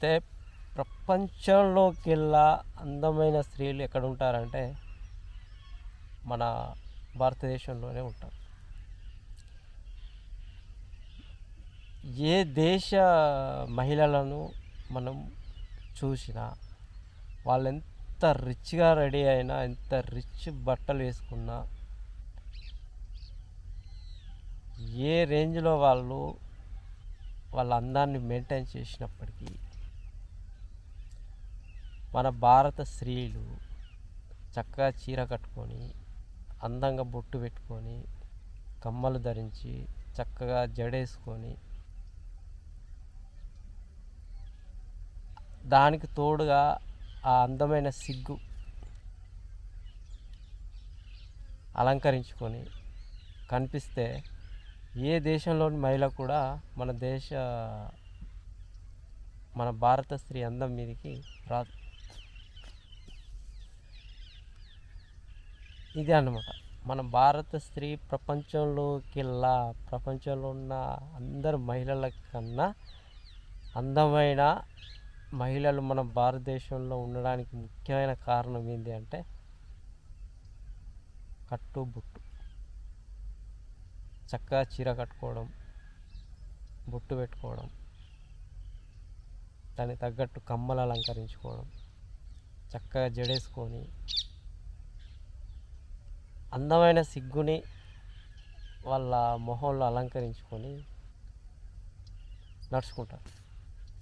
అయితే ప్రపంచంలోకెల్లా అందమైన స్త్రీలు ఎక్కడ ఉంటారంటే మన భారతదేశంలోనే ఉంటారు. ఏ దేశ మహిళలను మనం చూసినా వాళ్ళు ఎంత రిచ్గా రెడీ అయినా ఎంత రిచ్ బట్టలు వేసుకున్నా ఏ రేంజ్లో వాళ్ళు వాళ్ళ అందాన్ని మెయింటైన్ చేసినప్పటికీ మన భారత స్త్రీలు చక్కగా చీర కట్టుకొని అందంగా బొట్టు పెట్టుకొని కమ్మలు ధరించి చక్కగా జడేసుకొని దానికి తోడుగా ఆ అందమైన సిగ్గు అలంకరించుకొని కనిపిస్తే ఏ దేశంలోని మహిళ కూడా మన దేశ మన భారత స్త్రీ అందం మీదకి రాదు ఇదే అన్నమాట. మన భారత స్త్రీ ప్రపంచంలోకెల్లా ప్రపంచంలో ఉన్న అందరు మహిళల కన్నా అందమైన మహిళలు మన భారతదేశంలో ఉండడానికి ముఖ్యమైన కారణం ఏంటి అంటే కట్టు బొట్టు. చక్కగా చీర కట్టుకోవడం బొట్టు పెట్టుకోవడం దానికి తగ్గట్టు కమ్మలు అలంకరించుకోవడం చక్కగా జడేసుకొని అందమైన సిగ్గుని వాళ్ళ మొహంలో అలంకరించుకొని నడుచుకుంటారు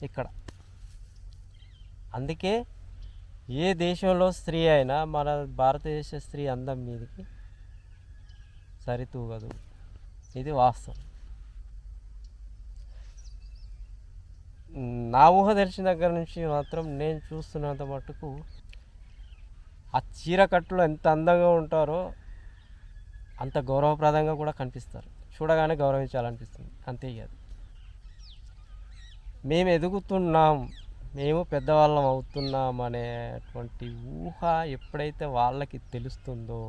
ఇక్కడ. అందుకే ఏ దేశంలో స్త్రీ అయినా మన భారతదేశ స్త్రీ అందం మీదకి సరితూగదు. ఇది వాస్తవం. నా ఊహ తెలిసిన దగ్గర నుంచి మాత్రం నేను చూస్తున్నంత మట్టుకు ఆ చీర కట్టులో ఎంత అందంగా ఉంటారో అంత గౌరవప్రదంగా కూడా కనిపిస్తారు. చూడగానే గౌరవించాలనిపిస్తుంది. అంతే కాదు అది. మేము ఎదుగుతున్నాం. మేము పెద్దవాళ్ళం అవుతున్నాం అనేటువంటి ఊహ ఎప్పుడైతే వాళ్ళకి తెలుస్తుందో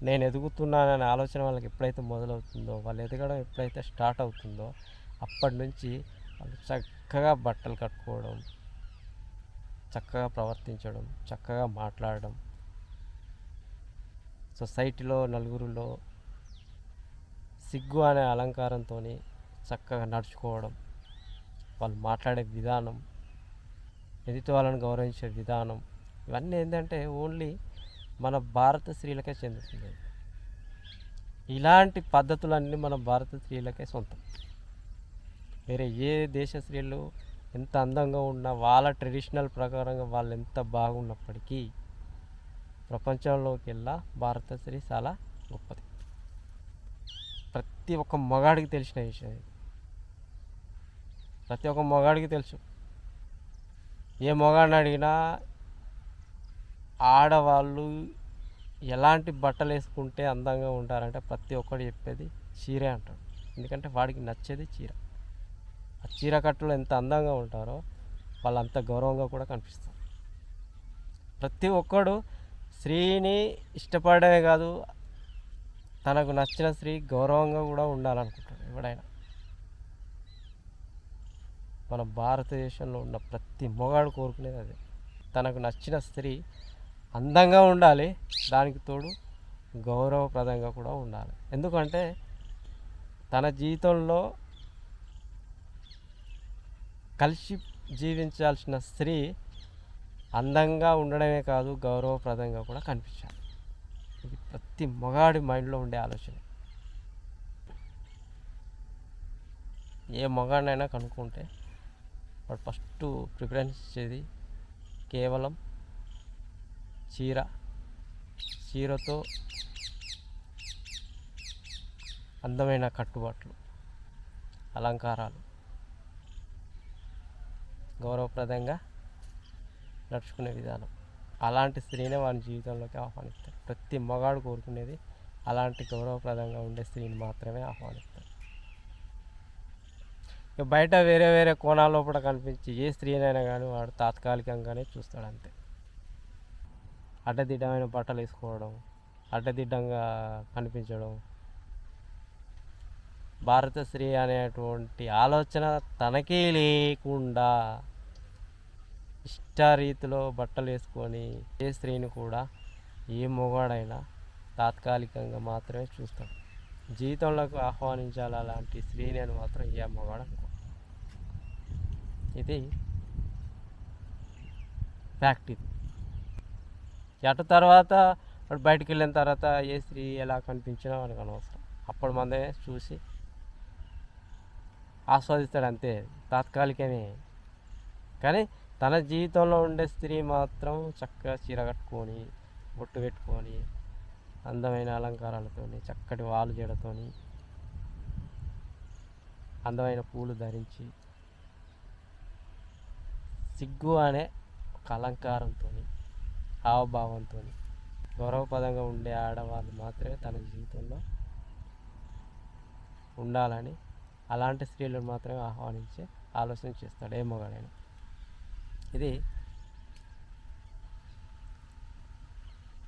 నేను ఎదుగుతున్నాననే ఆలోచన వాళ్ళకి ఎప్పుడైతే మొదలవుతుందో వాళ్ళు ఎదగడం ఎప్పుడైతే స్టార్ట్ అవుతుందో అప్పటి నుంచి వాళ్ళు చక్కగా బట్టలు కట్టుకోవడం చక్కగా ప్రవర్తించడం చక్కగా మాట్లాడడం సొసైటీలో నలుగురిలో సిగ్గు అనే అలంకారంతో చక్కగా నడుచుకోవడం వాళ్ళు మాట్లాడే విధానం ఎదుటి వాళ్ళని గౌరవించే విధానం ఇవన్నీ ఏంటంటే ఓన్లీ మన భారత స్త్రీలకే చెందుతుంది ఇలాంటి పద్ధతులన్నీ మన భారత స్త్రీలకే సొంతం. వేరే ఏ దేశ స్త్రీలు ఎంత అందంగా ఉన్నా వాళ్ళ ట్రెడిషనల్ ప్రకారంగా వాళ్ళు ఎంత బాగున్నప్పటికీ ప్రపంచంలోకి వెళ్ళా చాలా గొప్పది. ప్రతి ఒక్క మగాడికి తెలిసిన విషయం ఇది. ప్రతి ఒక్క మగాడికి తెలుసు. ఏ మగాడిని అడిగినా ఆడవాళ్ళు ఎలాంటి బట్టలు వేసుకుంటే అందంగా ఉంటారంటే ప్రతి ఒక్కడు చెప్పేది చీరే అంటాడు. ఎందుకంటే వాడికి నచ్చేది చీర. ఆ చీర కట్టలు ఎంత అందంగా ఉంటారో వాళ్ళు అంత గౌరవంగా కూడా కనిపిస్తారు. ప్రతి ఒక్కడు స్త్రీని ఇష్టపడమే కాదు తనకు నచ్చిన స్త్రీ గౌరవంగా కూడా ఉండాలనుకుంటాడు ఎవడైనా. మన భారతదేశంలో ఉన్న ప్రతి మొగాడు కోరుకునేది అదే. తనకు నచ్చిన స్త్రీ అందంగా ఉండాలి దానికి తోడు గౌరవప్రదంగా కూడా ఉండాలి. ఎందుకంటే తన జీవితంలో కలిసి జీవించాల్సిన స్త్రీ అందంగా ఉండడమే కాదు గౌరవప్రదంగా కూడా కనిపించాలి. ఇది ప్రతి మగాడి మైండ్లో ఉండే ఆలోచన. ఏ మగాడినైనా కనుక్కుంటే వాడు ఫస్ట్ ప్రిఫరెన్స్ ఇచ్చేది కేవలం చీర చీరతో అందమైన కట్టుబాట్లు అలంకారాలు. గౌరవప్రదంగా నడుచుకునే విధానం. అలాంటి స్త్రీనే వాని జీవితంలోకి ఆహ్వానిస్తాడు ప్రతి మగాడు కోరుకునేది అలాంటి గౌరవప్రదంగా ఉండే స్త్రీని మాత్రమే ఆహ్వానిస్తాడు ఇక బయట వేరే వేరే కోణాల లోపల కనిపించి ఏ స్త్రీనైనా కానీ వాడు తాత్కాలికంగానే చూస్తాడు అంతే. అడ్డదిడ్డమైన బట్టలు వేసుకోవడం అడ్డదిడ్డంగా కనిపించడం భారత స్త్రీ అనేటువంటి ఆలోచన తనకే లేకుండా ఇష్టారీతిలో బట్టలు వేసుకొని ఏ స్త్రీని కూడా ఏ మొగాడైనా తాత్కాలికంగా మాత్రమే చూస్తాడు. జీవితంలోకి ఆహ్వానించాలి అలాంటి స్త్రీని అని మాత్రం ఏ మొగాడు అనుకో ఇది ఫ్యాక్ట్ ఇది. అటు తర్వాత వాడు బయటికి వెళ్ళిన తర్వాత ఏ స్త్రీ ఎలా కనిపించినా వాళ్ళకి అనవసరం. అప్పుడు మనమే చూసి ఆస్వాదిస్తాడు అంతే. తాత్కాలికమే. కానీ తన జీవితంలో ఉండే స్త్రీ మాత్రం చక్కగా చీర కట్టుకొని బొట్టు పెట్టుకొని అందమైన అలంకారాలతోని చక్కటి వాలు జడతోని అందమైన పూలు ధరించి సిగ్గు అనే ఒక అలంకారంతో హావభావంతో గౌరవపదంగా ఉండే ఆడవాళ్ళు మాత్రమే తన జీవితంలో ఉండాలని అలాంటి స్త్రీలను మాత్రమే ఆహ్వానించే ఆలోచన చేస్తాడు ఏ మగాడైనా. ఇది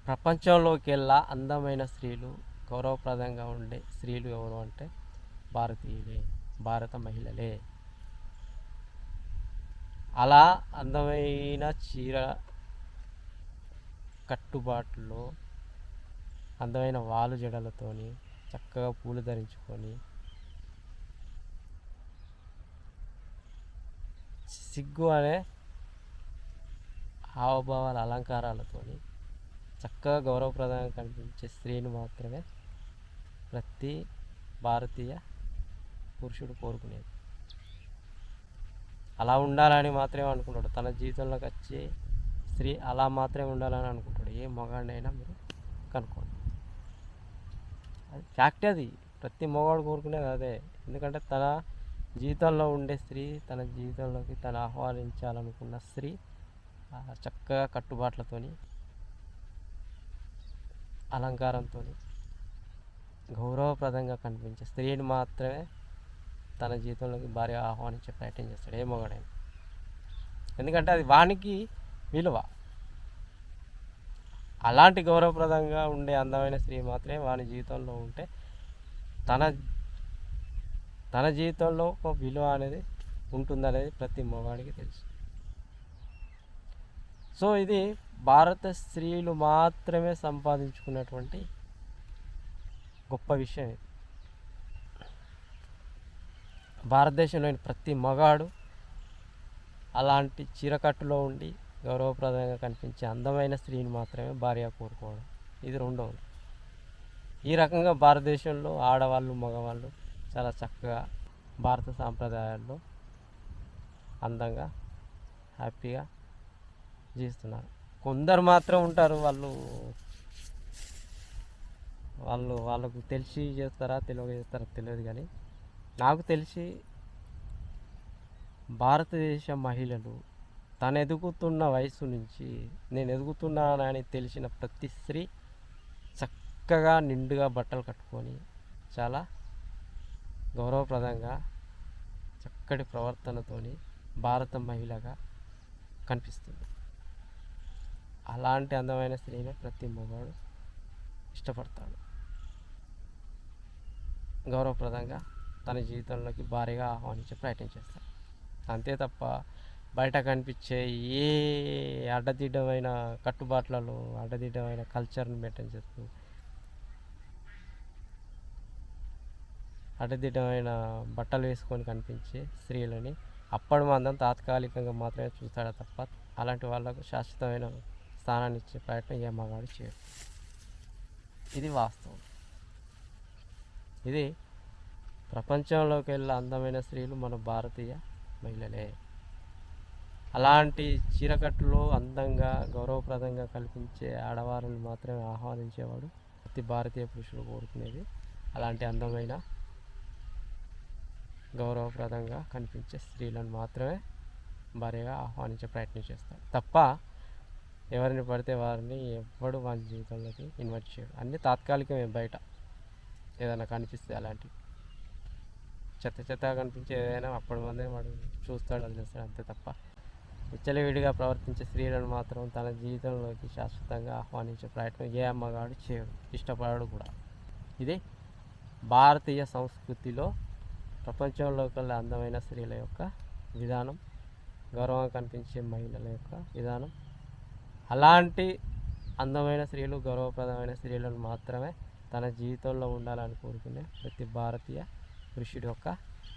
ప్రపంచంలోకెల్లా అందమైన స్త్రీలు గౌరవప్రదంగా ఉండే స్త్రీలు ఎవరు అంటే భారతీయులే భారత మహిళలే. అలా అందమైన చీర కట్టుబాటులో అందమైన వాలు జడలతోని చక్కగా పూలు ధరించుకొని సిగ్గు అనే హావభావాల అలంకారాలతో చక్కగా గౌరవప్రదంగా కనిపించే స్త్రీని మాత్రమే ప్రతి భారతీయ పురుషుడు కోరుకునేది. అలా ఉండాలని మాత్రమే అనుకుంటాడు. తన జీవితంలోకి వచ్చే స్త్రీ అలా మాత్రమే ఉండాలని అనుకుంటాడు. ఏ మగాడినైనా మీరు కనుక్కోండి. అది ఫ్యాక్ట్ అది. ప్రతి మగవాడు కోరుకునేది అదే. ఎందుకంటే తన జీవితంలో ఉండే స్త్రీ తన జీవితంలోకి తను ఆహ్వానించాలనుకున్న స్త్రీ చక్కగా కట్టుబాట్లతో అలంకారంతో గౌరవప్రదంగా కనిపించే స్త్రీని మాత్రమే తన జీవితంలోకి భార్య ఆహ్వానించే ప్రయత్నం చేస్తాడు ఏ మగాడైనా. ఎందుకంటే అది వానికి విలువ. అలాంటి గౌరవప్రదంగా ఉండే అందమైన స్త్రీ మాత్రమే వాని జీవితంలో ఉంటే తన తన జీవితంలో ఒక విలువ అనేది ఉంటుందనేది ప్రతి మగవాడికి తెలుసు. సో ఇది భారత స్త్రీలు మాత్రమే సంపాదించుకున్నటువంటి గొప్ప విషయం ఇది. భారతదేశంలోని ప్రతి మగాడు అలాంటి చీరకట్టులో ఉండి గౌరవప్రదంగా కనిపించే అందమైన స్త్రీని మాత్రమే భార్య కోరుకోవడం. ఇది రెండవది. ఈ రకంగా భారతదేశంలో ఆడవాళ్ళు మగవాళ్ళు చాలా చక్కగా భారత సాంప్రదాయాల్లో అందంగా హ్యాపీగా జీవిస్తున్నారు కొందరు మాత్రం ఉంటారు వాళ్ళు వాళ్ళు వాళ్ళకు తెలిసి చేస్తారా తెలియక చేస్తారా తెలియదు కానీ నాకు తెలిసి భారతదేశ మహిళలు తను ఎదుగుతున్న వయసు నుంచి నేను ఎదుగుతున్నానని తెలిసిన ప్రతి స్త్రీ చక్కగా నిండుగా బట్టలు కట్టుకొని చాలా గౌరవప్రదంగా చక్కటి ప్రవర్తనతోని భారత మహిళగా కనిపిస్తుంది. అలాంటి అందమైన స్త్రీని ప్రతి మగవాడు ఇష్టపడతాడు. గౌరవప్రదంగా తన జీవితంలోకి భారీగా ఆహ్వానించే ప్రయత్నం చేస్తాడు. అంతే తప్ప బయట కనిపించే ఏ అడ్డదిడ్డమైన కట్టుబాట్లలో అడ్డదిడ్డమైన కల్చర్ని మెయింటైన్ చేస్తూ అడ్డదిడ్డమైన బట్టలు వేసుకొని కనిపించే స్త్రీలని అప్పటి మందం తాత్కాలికంగా మాత్రమే చూస్తాడు తప్ప అలాంటి వాళ్ళకు శాశ్వతమైన స్థానాన్ని ఇచ్చే ప్రయత్నం ఏ మగాడు చేయడు. ఇది వాస్తవం. ఇది ప్రపంచంలోకి వెళ్ళే అందమైన స్త్రీలు మన భారతీయ మహిళలే. అలాంటి చీరకట్టులో అందంగా గౌరవప్రదంగా కల్పించే ఆడవారిని మాత్రమే ఆహ్వానించేవాడు ప్రతి భారతీయ పురుషుడు కోరుకునేది అలాంటి అందమైన గౌరవప్రదంగా కనిపించే స్త్రీలను మాత్రమే భార్యగా ఆహ్వానించే ప్రయత్నం చేస్తాడు. తప్ప ఎవరిని పడితే వారిని ఎవ్వడు వాళ్ళ జీవితంలోకి ఇన్వైట్ చేయడు. అన్నీ తాత్కాలికమే బయట. ఏదైనా కనిపిస్తే అలాంటివి చెత్త చెత్తగా కనిపించే ఏదైనా అప్పటి మందే వాడు చూస్తాడు వదిలేస్తాడు అంతే తప్ప విచ్చలవిడిగా ప్రవర్తించే స్త్రీలను మాత్రం తన జీవితంలోకి శాశ్వతంగా ఆహ్వానించే ప్రయత్నం ఏ అమ్మగాడు చేయడు ఇష్టపడడు కూడా. ఇది భారతీయ సంస్కృతిలో ప్రపంచంలో కల్లా అందమైన స్త్రీల యొక్క విధానం గౌరవంగా కనిపించే మహిళల యొక్క విధానం అలాంటి అందమైన స్త్రీలు గౌరవప్రదమైన స్త్రీలను మాత్రమే తన జీవితంలో ఉండాలని కోరుకునే ప్రతి భారతీయ పురుషుడి యొక్క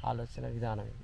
ఆలోచన విధానం ఇది.